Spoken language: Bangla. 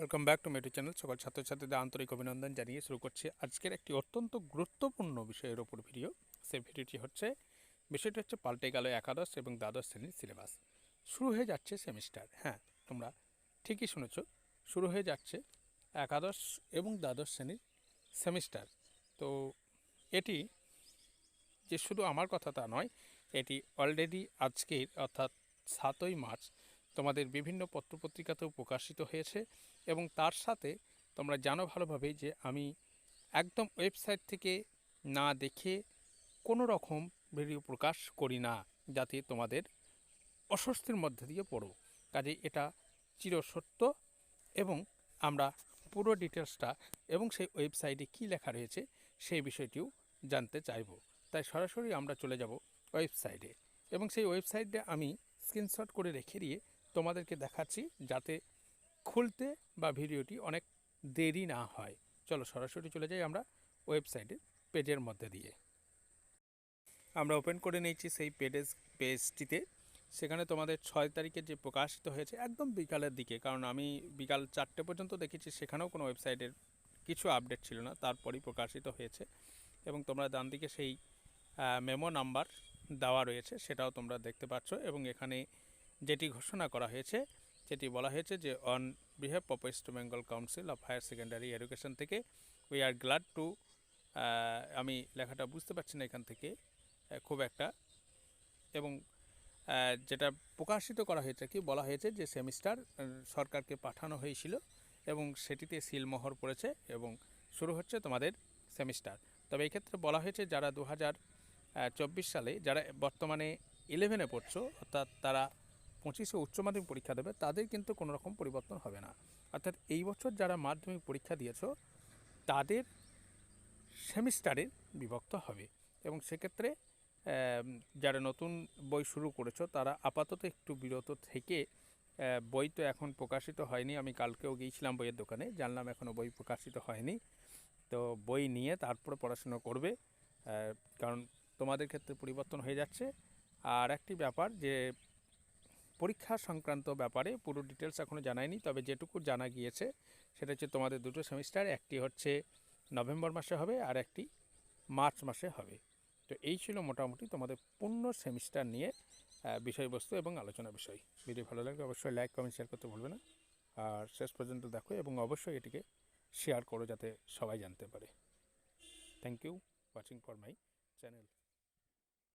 ওয়েলকাম ব্যাক টু মেটু চ্যানেল সকল ছাত্রছাত্রীদের আন্তরিক অভিনন্দন জানিয়ে শুরু করছি আজকের একটি অত্যন্ত গুরুত্বপূর্ণ বিষয়ের ওপর ভিডিও সেই ভিডিওটি হচ্ছে, বিষয়টি হচ্ছে পাল্টে গেল একাদশ এবং দ্বাদশ শ্রেণির সিলেবাস শুরু হয়ে যাচ্ছে সেমিস্টার হ্যাঁ তোমরা ঠিকই শুনেছ। শুরু হয়ে যাচ্ছে একাদশ এবং দ্বাদশ শ্রেণির সেমিস্টার তো এটি যে শুধু আমার কথা তা নয়, এটি অলরেডি আজকের, অর্থাৎ সাতই মার্চ তোমাদের বিভিন্ন পত্রপত্রিকাতেও প্রকাশিত হয়েছে এবং তার সাথে তোমরা জানো ভালোভাবে যে আমি একদম ওয়েবসাইট থেকে না দেখে কোনো রকম ভিডিও প্রকাশ করি না, যাতে তোমাদের অস্বস্তির মধ্যে দিয়ে পড়ো। কাজে এটা চিরসত্য এবং আমরা পুরো ডিটেলসটা এবং সেই ওয়েবসাইটে কী লেখা রয়েছে সেই বিষয়টিও জানতে চাইব। তাই সরাসরি আমরা চলে যাব ওয়েবসাইটে এবং সেই ওয়েবসাইটে আমি স্ক্রিনশট করে রেখে দিয়ে তোমাদেরকে দেখাচ্ছি যাতে খুলতে বা ভিডিওটি অনেক দেরি না হয়। চলো সরাসরি চলে যাই আমরা ওয়েবসাইটের পেজের মধ্যে দিয়ে। আমরা ওপেন করে নিয়েছি সেই পেজেস পেজটিতে। সেখানে তোমাদের ছয় তারিখে যে প্রকাশিত হয়েছে, একদম বিকালের দিকে। কারণ আমি বিকাল চারটে পর্যন্ত দেখেছি, সেখানেও কোনো ওয়েবসাইটের কিছু আপডেট ছিল না, তারপরই প্রকাশিত হয়েছে। এবং তোমরা ডান দিকে সেই মেমো নাম্বার দেওয়া রয়েছে, সেটাও তোমরা দেখতে পাচ্ছ। এবং এখানে যেটি ঘোষণা করা হয়েছে, যেটি বলা হয়েছে যে on behalf of West Bengal council of higher secondary education থেকে উই আর গ্লাড টু আমি লেখাটা বুঝতে পারছি না এখান থেকে খুব একটা। এবং যেটা প্রকাশিত করা হয়েছে কি, বলা হয়েছে যে সেমিস্টার সরকারকে পাঠানো হয়েছিল এবং সেটিতে সিলমোহর পড়েছে এবং শুরু হচ্ছে তোমাদের সেমিস্টার তবে এই ক্ষেত্রে বলা হয়েছে যারা দু হাজার চব্বিশ সালে, যারা বর্তমানে ইলেভেনে পড়ছো, অর্থাৎ তারা পঁচিশে উচ্চ মাধ্যমিক পরীক্ষা দেবে, তাদের কিন্তু কোনো রকম পরিবর্তন হবে না। অর্থাৎ এই বছর যারা মাধ্যমিক পরীক্ষা দিয়েছ, তাদের সেমিস্টারে বিভক্ত হবে। এবং সেক্ষেত্রে যারা নতুন বই শুরু করেছ, তারা আপাতত একটু বিরত থেকে বই তো এখন প্রকাশিত হয়নি। আমি কালকেও গিয়েছিলাম বইয়ের দোকানে, জানলাম এখনও বই প্রকাশিত হয়নি। তো বই নিয়ে তারপরে পড়াশুনো করবে কারণ তোমাদের ক্ষেত্রে পরিবর্তন হয়ে যাচ্ছে। আর একটি ব্যাপার যে পরীক্ষা সংক্রান্ত ব্যাপারে পুরো ডিটেলস এখনও জানায়নি তবে যেটুকু জানা গিয়েছে সেটা হচ্ছে তোমাদের দুটো সেমিস্টার একটি হচ্ছে নভেম্বর মাসে হবে আর একটি মার্চ মাসে হবে। তো এই ছিল মোটামুটি তোমাদের পূর্ণ সেমিস্টার নিয়ে বিষয়বস্তু এবং আলোচনা বিষয়। ভিডিও ভালো লাগলে অবশ্যই লাইক কমেন্ট শেয়ার করতে ভুলবে না। আর শেষ পর্যন্ত দেখো এবং অবশ্যই এটিকে শেয়ার করো যাতে সবাই জানতে পারে। Thank you watching for my channel